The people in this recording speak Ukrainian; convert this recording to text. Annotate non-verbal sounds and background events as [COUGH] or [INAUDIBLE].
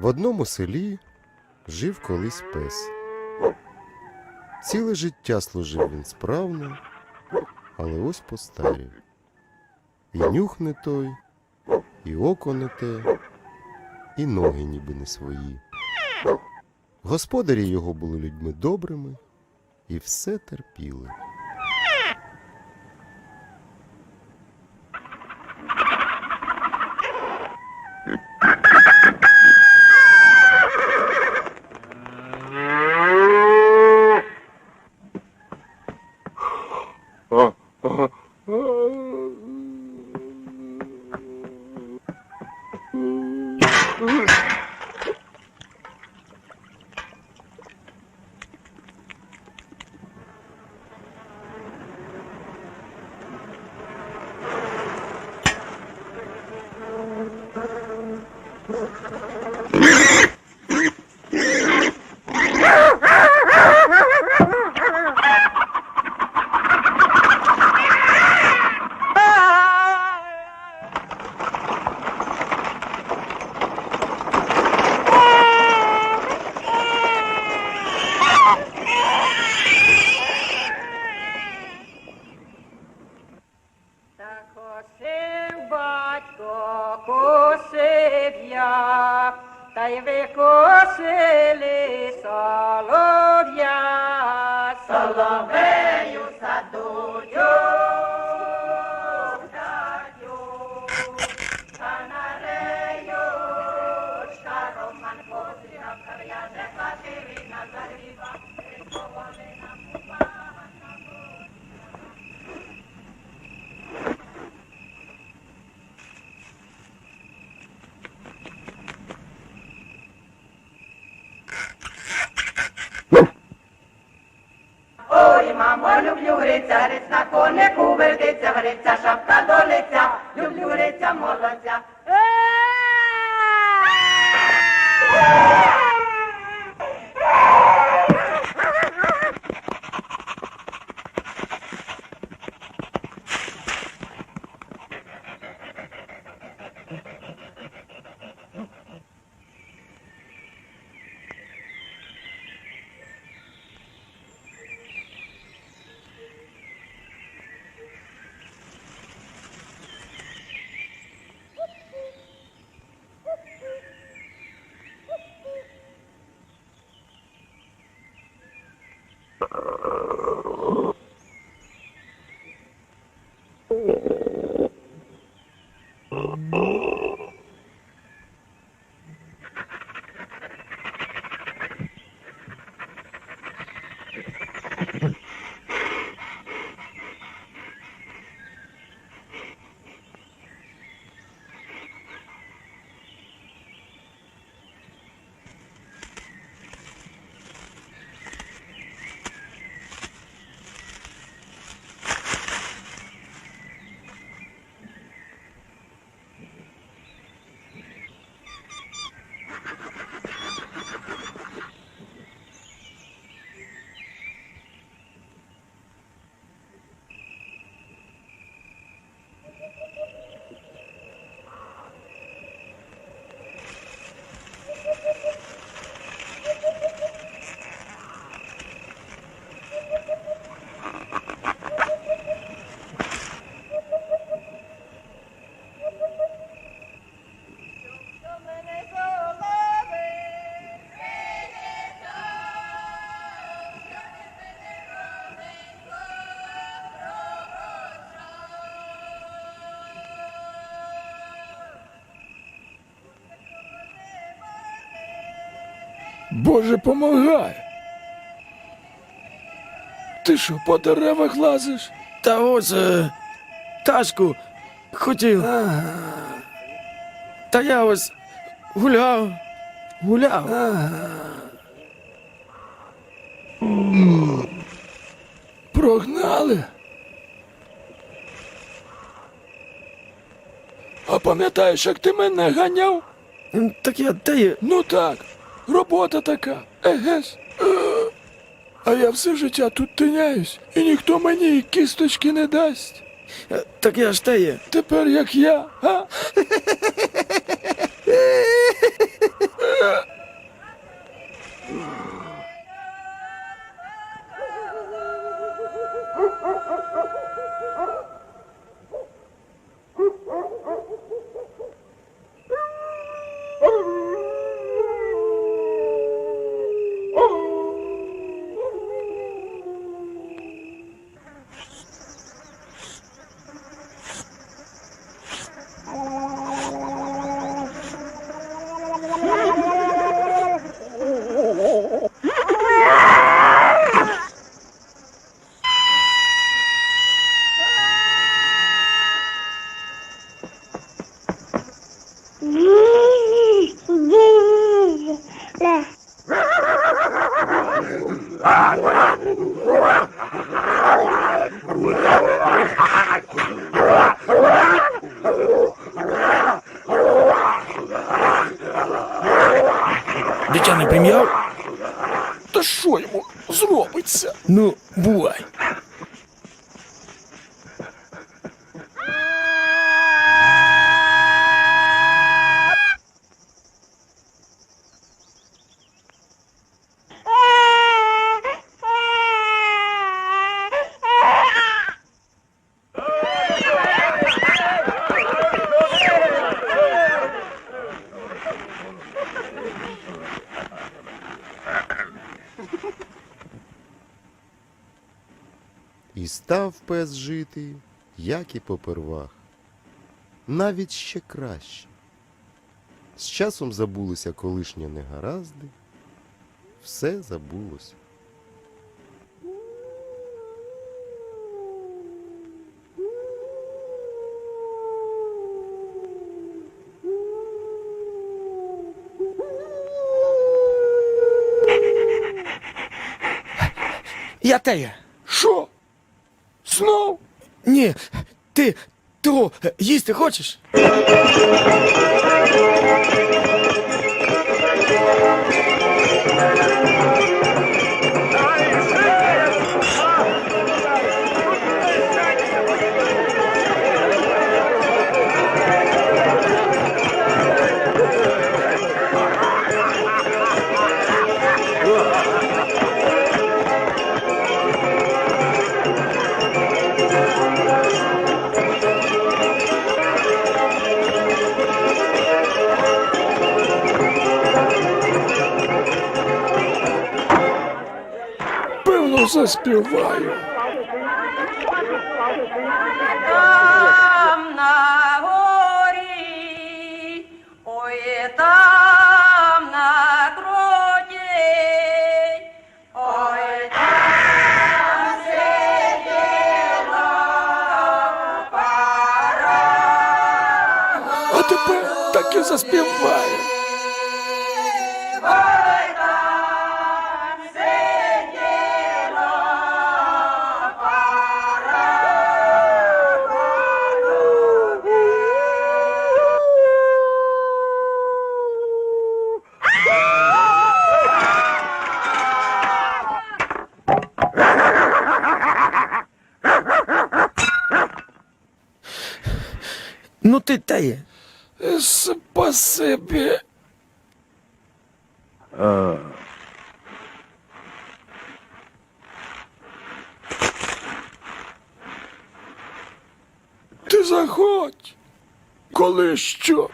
В одному селі жив колись пес. Ціле життя служив він справно, але ось постарів. І нюх не той, і око не те, і ноги ніби не свої. Господарі його були людьми добрими і все терпіли. Та вертиться, шапка до лиця, люблю гриця, молодця. Uh... [LAUGHS] Боже, помагай. Ти що, по деревах лазиш? Та ось е, тачку хотів. Та я ось гуляв, гуляв. Прогнали. А пам'ятаєш, як ти мене ганяв? Так я де є? Ну так, робота така. Егес. А я все життя тут тиняюсь, і ніхто мені і кісточки не дасть. Е, Так я ж те є. Тепер як я, а? [LAUGHS] Дитя не прим'яв? Та що йому зробиться? Ну, бувай. І став пес жити, як і попервах. Навіть ще краще. З часом забулися колишні негаразди, все забулося. Я тея. Ні, ти е, їсти хочеш? Певно, заспіваю. Там на горі, ой, там на кроті, ой, там сиділа пара. А тепер так і заспіваю. Ти заходь, коли що.